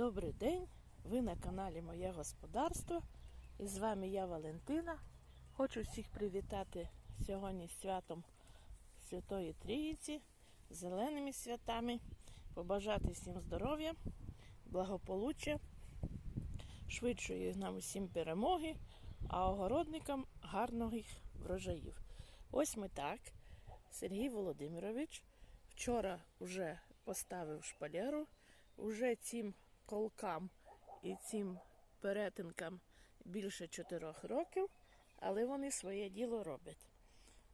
Добрий день! Ви на каналі Моє Господарство. І з вами я Валентина. Хочу всіх привітати сьогодні святом Святої Трійці, зеленими святами, побажати всім здоров'я, благополуччя, швидшої нам усім перемоги, а огородникам гарних врожаїв. Ось ми так. Сергій Володимирович вчора вже поставив шпалеру, уже цим колкам і цим перетинкам більше 4 років, але вони своє діло роблять.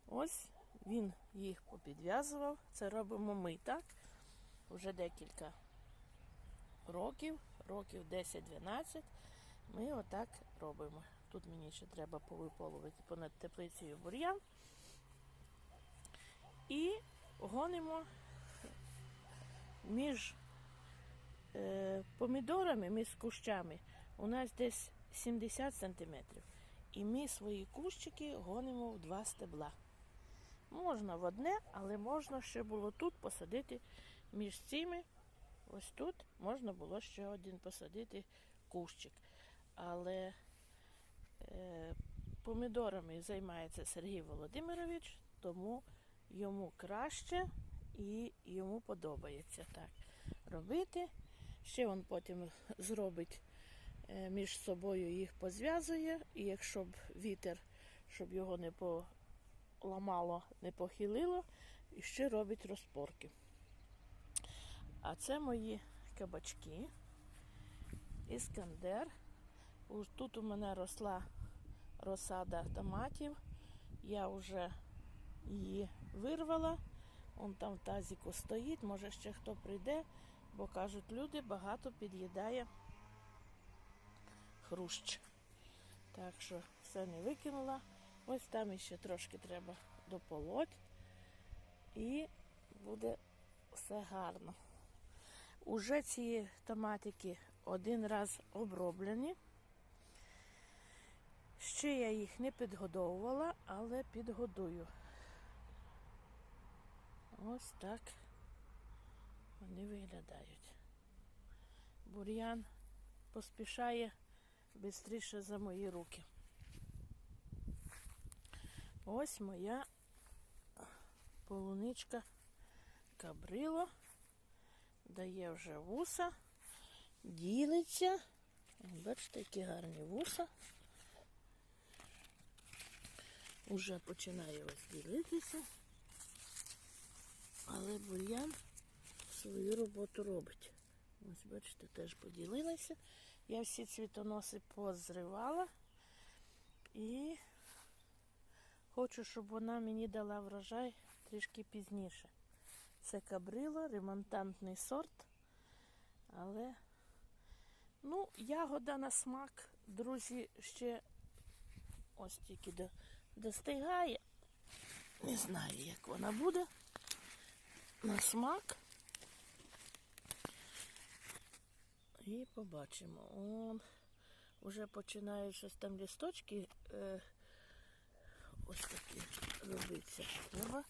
Ось він їх попідв'язував. Це робимо ми так. Вже декілька років, років 10-12. Ми отак робимо. Тут мені ще треба повиполувати понад теплицею бур'ян. І гонимо між е, помідорами, між кущами. У нас десь 70 сантиметрів. І ми свої кущики гонимо в два стебла. Можна в одне, але можна ще було тут посадити між цими. Ось тут можна було ще один посадити кущик. Але е, помідорами займається Сергій Володимирович, тому йому краще і йому подобається так робити. Ще він потім зробить е, між собою їх позв'язує, і якщо б вітер, щоб його не поламало, не похилило, і ще робить розпорки. А це мої кабачки. Іскандер. Тут у мене росла розсада томатів. Я вже її вирвала. Он там в тазіку стоїть, може ще хто прийде, бо кажуть, люди багато під'їдає хрущ. Так що все не викинула. Ось там іще трошки треба дополоть. І буде все гарно. Уже ці томатики один раз оброблені. Ще я їх не підгодовувала, але підгодую. Ось так вони виглядають. Бур'ян поспішає швидше за мої руки. Ось моя полуничка кабрило. Дає вже вуса, ділиться. Бачите, які гарні вуса. Уже починає ось ділитися. Але бур'ян свою роботу робить. Ось, бачите, теж поділилася. Я всі цвітоноси позривала і хочу, щоб вона мені дала врожай трішки пізніше. Це кабрило, ремонтантний сорт. Але, ну, ягода на смак, друзі, ще ось тільки до, достигає. Не знаю, як вона буде на смак. І побачимо. Он вже починають щось там лісточки е, ось такі робиться. Треба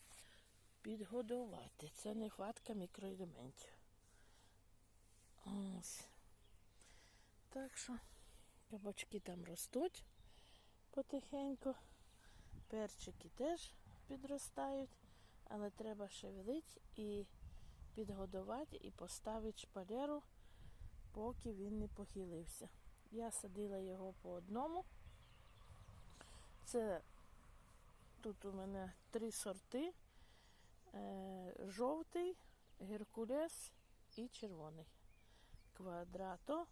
підгодувати. Це нехватка мікроелементів. Ось. Так що кабачки там ростуть потихеньку. Перчики теж підростають, але треба шевелити і підгодувати і поставити шпалеру, поки він не похилився. Я садила його по одному. Це тут у мене три сорти. Е, жовтий, геркулес і червоний. Квадрато.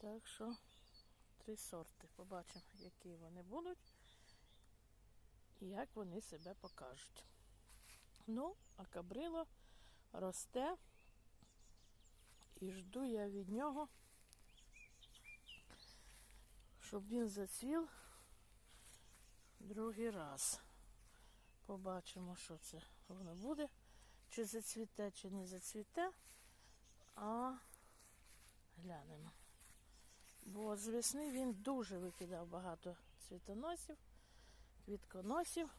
Так що три сорти. Побачимо, які вони будуть і як вони себе покажуть. Ну, а кабрило росте і жду я від нього, щоб він зацвів другий раз. Побачимо, що це воно буде. Чи зацвіте, чи не зацвіте, а глянемо. Бо з весни він дуже викидав багато цвітоносів, квітконосів.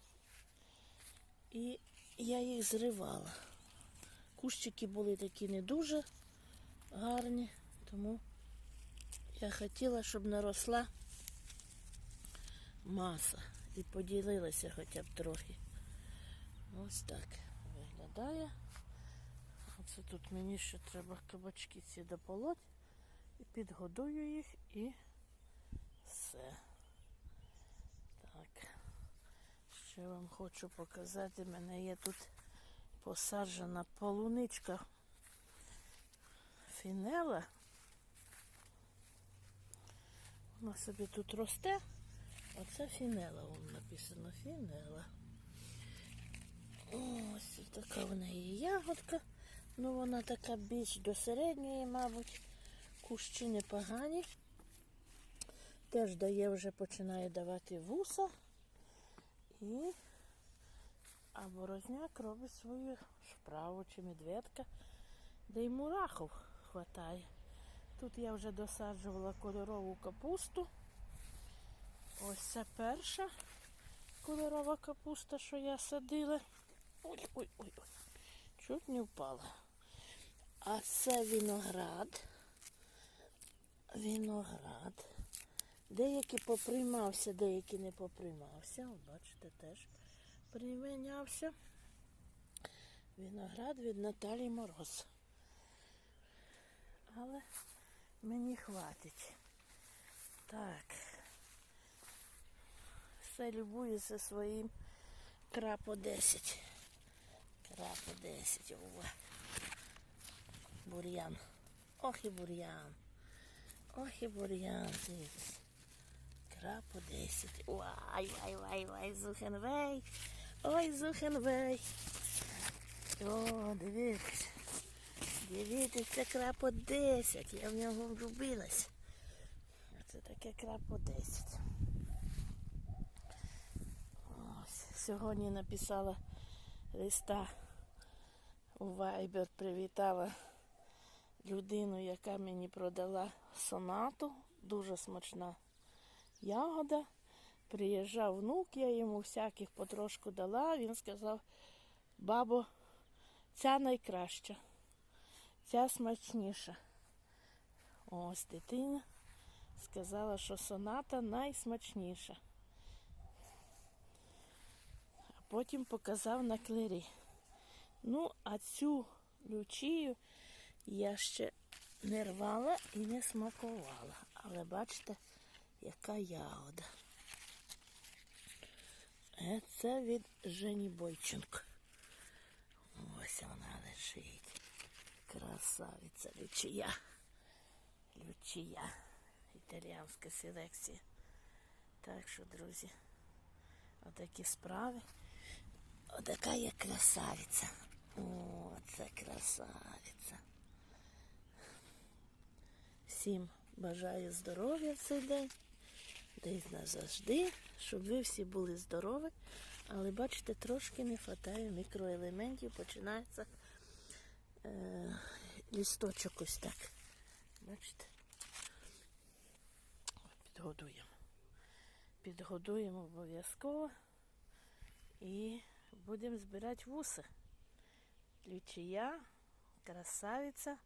І я їх зривала. Кущики були такі не дуже гарні, тому я хотіла, щоб наросла маса і поділилася хоча б трохи. Ось так виглядає. Оце тут мені ще треба кабачки ці дополоть. І підгодую їх і все. Так. Ще вам хочу показати, в мене є тут посаджена полуничка фінела. Вона собі тут росте. Оце фінела, вон написано фінела. Ось така в неї ягодка. Ну вона така більш до середньої, мабуть. Кущі непогані. Теж дає вже починає давати вуса. І а борозняк робить свою справу чи медведка, де й мурахов хватає. Тут я вже досаджувала кольорову капусту. Ось це перша кольорова капуста, що я садила. Ой, ой, ой, ой. Чуть не впала. А це виноград. Виноград. Деякі поприймався, деякі не поприймався. Бачите, теж примінявся. Виноград від Наталії Мороз. Мені хватить. Так. Все любуюся своїм крапо 10. Крапо 10. Ова. Бур'ян. Ох і бур'ян. Ох і бур'ян. Крапо 10. Вай, вай, вай, вай, Зухенвей. Ой, Зухенвей. О, дивіться. Дивіться, це крапо 10. Я в нього влюбилась. Це таке крапо 10. Ось. Сьогодні написала листа у Viber, привітала людину, яка мені продала сонату. Дуже смачна ягода. Приїжджав внук, я йому всяких потрошку дала. Він сказав, бабо, ця найкраща, ця смачніша. Ось дитина сказала, що соната найсмачніша. А потім показав на клері. Ну, а цю лючію я ще не рвала і не смакувала. Але бачите, яка ягода. Е, Це від Жені Бойченко. Ось вона лежить. Красавиця Лючія. Лючія. Італіянська селекція. Так що, друзі, отакі справи. Отака є красавиця. О, це красавиця. Всім бажаю здоров'я в цей день. Десь назавжди, щоб ви всі були здорові. Але бачите, трошки не вистачає мікроелементів, починається е, лісточок ось так. Бачите? Підгодуємо. Підгодуємо обов'язково і будемо збирати вуси. Лючія, красавиця,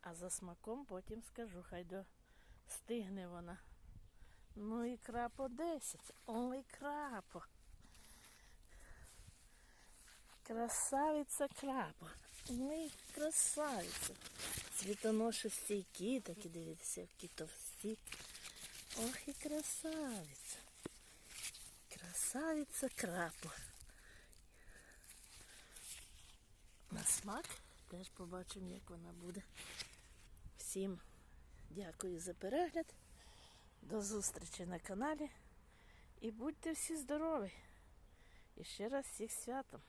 а за смаком потім скажу, хай достигне вона. Ну і крапо 10. Ой, крапо. Красавиця крапа. Ой, красавиця. Цвітоноші стійкі, такі дивіться, які товсті. Ох і красавиця. Красавиця крапа. На смак теж побачимо, як вона буде. Всім дякую за перегляд. До зустрічі на каналі. І будьте всі здорові. І ще раз всіх святом.